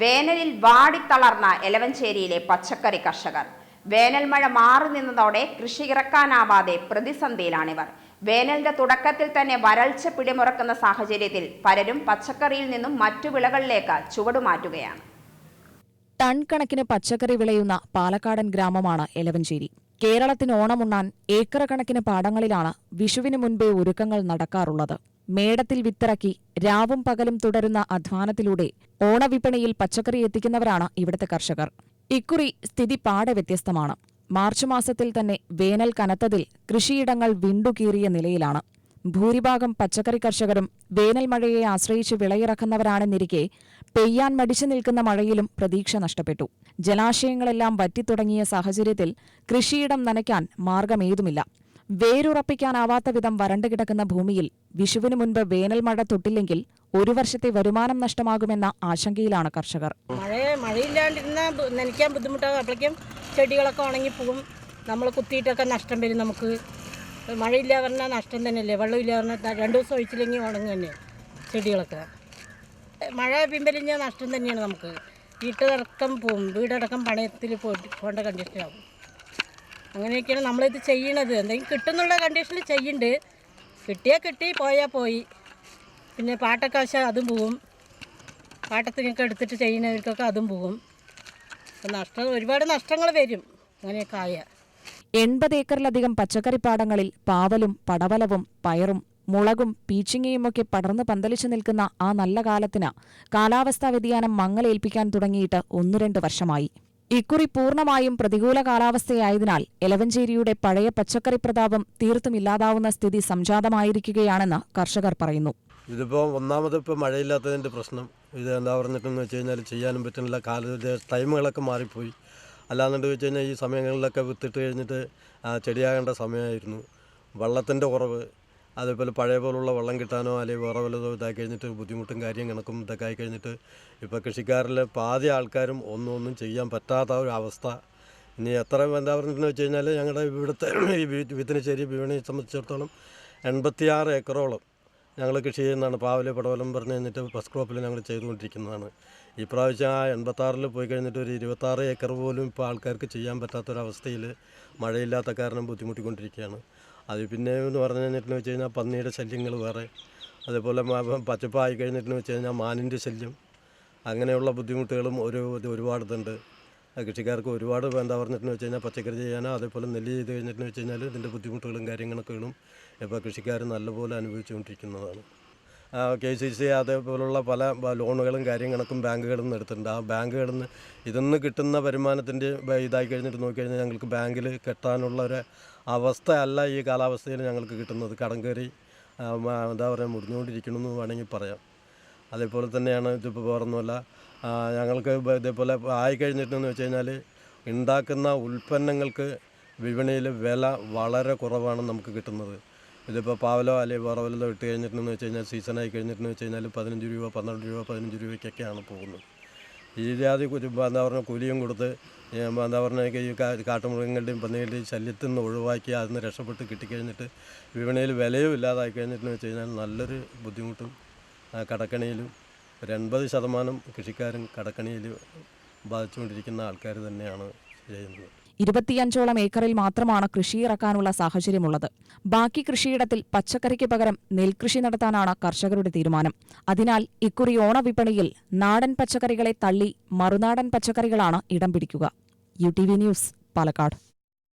വേനലിൽ വാടിത്തളർന്ന എലവഞ്ചേരിയിലെ പച്ചക്കറി കർഷകർ. വേനൽ മഴ മാറി നിന്നതോടെ കൃഷി ഇറക്കാനാവാതെ പ്രതിസന്ധിയിലാണിവർ. വേനലിന്റെ തുടക്കത്തിൽ തന്നെ വരൾച്ച പിടിമുറക്കുന്ന സാഹചര്യത്തിൽ പലരും പച്ചക്കറിയിൽ നിന്നും മറ്റു വിളകളിലേക്ക് ചുവടുമാറ്റുകയാണ്. ടൺ കണക്കിന് പച്ചക്കറി വിളയുന്ന പാലക്കാടൻ ഗ്രാമമാണ് എലവഞ്ചേരി കേരളത്തിന് ഓണമുണ്ണാൻ ഏക്കർ കണക്കിന് പാടങ്ങളിലാണ് വിഷുവിന് മുൻപേ ഒരുക്കങ്ങൾ നടക്കാറുള്ളത്. മേടത്തിൽ വിത്തിറക്കി രാവും പകലും തുടരുന്ന അധ്വാനത്തിലൂടെ ഓണവിപണിയിൽ പച്ചക്കറി എത്തിക്കുന്നവരാണ് ഇവിടുത്തെ കർഷകർ. ഇക്കുറി സ്ഥിതി പാടെ വ്യത്യസ്തമാണ്. മാർച്ച് മാസത്തിൽ തന്നെ വേനൽ കനത്തതിൽ കൃഷിയിടങ്ങൾ വിണ്ടുകീറിയ നിലയിലാണ്. ഭൂരിഭാഗം പച്ചക്കറി കർഷകരും വേനൽ മഴയെ ആശ്രയിച്ച് വിളയിറക്കുന്നവരാണെന്നിരിക്കെ പെയ്യാൻ മടിച്ചു നിൽക്കുന്ന മഴയിലും പ്രതീക്ഷ നഷ്ടപ്പെട്ടു. ജലാശയങ്ങളെല്ലാം വറ്റിത്തുടങ്ങിയ സാഹചര്യത്തിൽ കൃഷിയിടം നനയ്ക്കാൻ മാർഗമേതുമില്ല. വേരുറപ്പിക്കാനാവാത്ത വിധം വരണ്ടു കിടക്കുന്ന ഭൂമിയിൽ വിഷുവിനു മുൻപ് വേനൽ മഴ തൊട്ടില്ലെങ്കിൽ ഒരു വർഷത്തെ വരുമാനം നഷ്ടമാകുമെന്ന ആശങ്കയിലാണ് കർഷകർ. മഴ നനയ്ക്കാൻ ബുദ്ധിമുട്ടാകും അപ്പോഴേക്കും ചെടികളൊക്കെ ഉണങ്ങിപ്പോകും നമ്മൾ കുത്തിയിട്ടൊക്കെ നഷ്ടം വരും നമുക്ക്. മഴയില്ല പറഞ്ഞാൽ നഷ്ടം തന്നെയല്ലേ? വെള്ളമില്ല പറഞ്ഞാൽ രണ്ട് ദിവസം ഒഴിച്ചില്ലെങ്കിൽ ഉണങ്ങും തന്നെ ചെടികളൊക്കെ. മഴ പിൻവലിഞ്ഞാൽ നഷ്ടം തന്നെയാണ് നമുക്ക്. വീട്ടടക്കം പോവും വീടടക്കം പണയത്തിൽ പോയിട്ട് പോകേണ്ട കണ്ടീഷനാകും അങ്ങനെയൊക്കെയാണ് നമ്മളിത് ചെയ്യണത്. എന്തെങ്കിലും കിട്ടുന്നുള്ള കണ്ടീഷനിൽ ചെയ്യുന്നുണ്ട് കിട്ടിയാൽ കിട്ടി പോയാൽ പോയി. പിന്നെ പാട്ടൊക്കെ വെച്ചാൽ അതും പോവും. പാട്ടത്തിനൊക്കെ എടുത്തിട്ട് ചെയ്യുന്നവർക്കൊക്കെ അതും പോവും. നഷ്ടം ഒരുപാട് നഷ്ടങ്ങൾ വരും അങ്ങനെയൊക്കെ ആയ. എൺപത് ഏക്കറിലധികം പച്ചക്കറിപ്പാടങ്ങളിൽ പാവലും പടവലവും പയറും മുളകും പീച്ചിങ്ങയും ഒക്കെ പടർന്നു പന്തലിച്ചു നിൽക്കുന്ന ആ നല്ല കാലത്തിന് കാലാവസ്ഥാ വ്യതിയാനം മങ്ങലേൽപ്പിക്കാൻ തുടങ്ങിയിട്ട് ഒന്നു രണ്ട് വർഷമായി. ഇക്കുറി പൂർണമായും പ്രതികൂല കാലാവസ്ഥയായതിനാൽ എലവഞ്ചേരിയുടെ പഴയ പച്ചക്കറി പ്രതാപം തീർത്തും ഇല്ലാതാവുന്ന സ്ഥിതി സംജാതമായിരിക്കുകയാണെന്ന് കർഷകർ പറയുന്നു. ഇതിപ്പോൾ ഒന്നാമത് ഇപ്പോൾ മഴയില്ലാത്തതിന്റെ പ്രശ്നം. ഇത് എന്താ പറഞ്ഞിട്ടെന്ന് വെച്ച് കഴിഞ്ഞാൽ ചെയ്യാനും പറ്റുന്നില്ല. കാല ടൈമുകളൊക്കെ മാറിപ്പോയി. അല്ലാന്നുണ്ട് വെച്ച് കഴിഞ്ഞാൽ ഈ സമയങ്ങളിലൊക്കെ വിത്തിട്ട് കഴിഞ്ഞിട്ട് ചെടിയാകേണ്ട സമയമായിരുന്നു. വെള്ളത്തിന്റെ കുറവ് അതേപോലെ പഴയ പോലുള്ള വെള്ളം കിട്ടാനോ അല്ലെങ്കിൽ വേറെ വല്ലതോ ഇതായി കഴിഞ്ഞിട്ട് ബുദ്ധിമുട്ടും കാര്യം കണക്കും ഇതൊക്കെ ആയി കഴിഞ്ഞിട്ട് ഇപ്പോൾ കൃഷിക്കാരിൽ പാതി ആൾക്കാരും ഒന്നും ഒന്നും ചെയ്യാൻ പറ്റാത്ത ഒരു അവസ്ഥ. ഇനി എത്ര എന്താ പറഞ്ഞിട്ടെന്ന് വെച്ച് കഴിഞ്ഞാൽ ഞങ്ങളുടെ ഇവിടുത്തെ ഈ വിത്തിനശ്ശേരി വിപണിയെ സംബന്ധിച്ചിടത്തോളം എൺപത്തിയാറ് ഏക്കറോളം ഞങ്ങൾ കൃഷി ചെയ്യുന്നതാണ്. പാവൽ പടവലം പറഞ്ഞു കഴിഞ്ഞിട്ട് ഫസ്റ്റ് ക്രോപ്പിൽ ഞങ്ങൾ ചെയ്തുകൊണ്ടിരിക്കുന്നതാണ്. ഈ പ്രാവശ്യം ആ എൺപത്താറിൽ പോയി കഴിഞ്ഞിട്ട് ഒരു ഇരുപത്താറ് ഏക്കർ പോലും ഇപ്പോൾ ആൾക്കാർക്ക് ചെയ്യാൻ പറ്റാത്തൊരവസ്ഥയിൽ മഴയില്ലാത്ത കാരണം ബുദ്ധിമുട്ടിക്കൊണ്ടിരിക്കുകയാണ്. അത് പിന്നെ എന്ന് പറഞ്ഞു കഴിഞ്ഞിട്ടെന്ന് വെച്ച് കഴിഞ്ഞാൽ പന്നിയുടെ ശല്യങ്ങൾ വേറെ. അതേപോലെ പച്ചപ്പായി കഴിഞ്ഞിട്ടെന്ന് വെച്ച് കഴിഞ്ഞാൽ മാനിന്റെ ശല്യം. അങ്ങനെയുള്ള ബുദ്ധിമുട്ടുകളും ഒരു ഒരുപാട് ഇതുണ്ട് കൃഷിക്കാർക്ക് ഒരുപാട് എന്താ പറഞ്ഞിട്ടെന്ന് വെച്ച് കഴിഞ്ഞാൽ പച്ചക്കറി ചെയ്യാനോ അതേപോലെ നെല്ല് ചെയ്ത് കഴിഞ്ഞിട്ടെന്ന് വെച്ച് കഴിഞ്ഞാൽ ഇതിന്റെ ബുദ്ധിമുട്ടുകളും കാര്യങ്ങളൊക്കെയും ഇപ്പോൾ കൃഷിക്കാർ നല്ലപോലെ അനുഭവിച്ചുകൊണ്ടിരിക്കുന്നതാണ്. കെ സി സി അതേപോലുള്ള പല ലോണുകളും കാര്യങ്ങളൊക്കെ ബാങ്കുകളിൽ നിന്ന് എടുത്തിട്ടുണ്ട്. ആ ബാങ്കുകളിൽ നിന്ന് ഇതിൽ നിന്ന് കിട്ടുന്ന വരുമാനത്തിന്റെ ഇതായി കഴിഞ്ഞിട്ട് നോക്കിക്കഴിഞ്ഞാൽ ഞങ്ങൾക്ക് ബാങ്കിൽ കെട്ടാനുള്ള ഒരു അവസ്ഥയല്ല ഈ കാലാവസ്ഥയിൽ ഞങ്ങൾക്ക് കിട്ടുന്നത്. കടം കയറി എന്താ പറയുക മുടിഞ്ഞുകൊണ്ടിരിക്കണമെന്ന് വേണമെങ്കിൽ പറയാം. അതേപോലെ തന്നെയാണ് ഇതിപ്പോൾ വേറൊന്നുമല്ല. ഞങ്ങൾക്ക് ഇതേപോലെ ആയി കഴിഞ്ഞിട്ടെന്ന് വെച്ച് കഴിഞ്ഞാൽ ഉണ്ടാക്കുന്ന ഉൽപ്പന്നങ്ങൾക്ക് വിപണിയിൽ വില വളരെ കുറവാണ് നമുക്ക് കിട്ടുന്നത്. ഇതിപ്പോൾ പാവലോ അല്ലെങ്കിൽ വേറെ വല്ലതോ ഇട്ട് കഴിഞ്ഞിട്ടുണ്ടെന്ന് വെച്ച് കഴിഞ്ഞാൽ സീസണായി കഴിഞ്ഞിട്ടെന്ന് വെച്ച് കഴിഞ്ഞാൽ പതിനഞ്ച് രൂപ പന്ത്രണ്ട് രൂപ പതിനഞ്ച് രൂപയ്ക്കൊക്കെയാണ് പോകുന്നത്. ഈ ജാതി എന്താ പറഞ്ഞാൽ കൂലിയും കൊടുത്ത് എന്താ പറഞ്ഞാൽ ഈ കാട്ടുമൃഗങ്ങളുടെയും പന്നികളുടെയും ശല്യത്തിൽ നിന്ന് ഒഴിവാക്കി അതിൽ നിന്ന് രക്ഷപ്പെട്ട് കിട്ടിക്കഴിഞ്ഞിട്ട് വിപണിയിൽ വിലയും ഇല്ലാതായി കഴിഞ്ഞിട്ടെന്ന് വെച്ച് കഴിഞ്ഞാൽ നല്ലൊരു ബുദ്ധിമുട്ടും കടക്കണിയിലും ഒരു എൺപത് ശതമാനം കൃഷിക്കാരും കടക്കണിയിൽ ബാധിച്ചുകൊണ്ടിരിക്കുന്ന ആൾക്കാർ തന്നെയാണ് ചെയ്യുന്നത്. ഇരുപത്തിയഞ്ചോളം ഏക്കറിൽ മാത്രമാണ് കൃഷിയിറക്കാനുള്ള സാഹചര്യമുള്ളത്. ബാക്കി കൃഷിയിടത്തിൽ പച്ചക്കറിക്ക് പകരം നെൽകൃഷി നടത്താനാണ് കർഷകരുടെ തീരുമാനം. അതിനാൽ ഇക്കുറി ഓണവിപണിയിൽ നാടൻ പച്ചക്കറികളെ തള്ളി മറുനാടൻ പച്ചക്കറികളാണ് ഇടം പിടിക്കുക. U T V news Palakkad.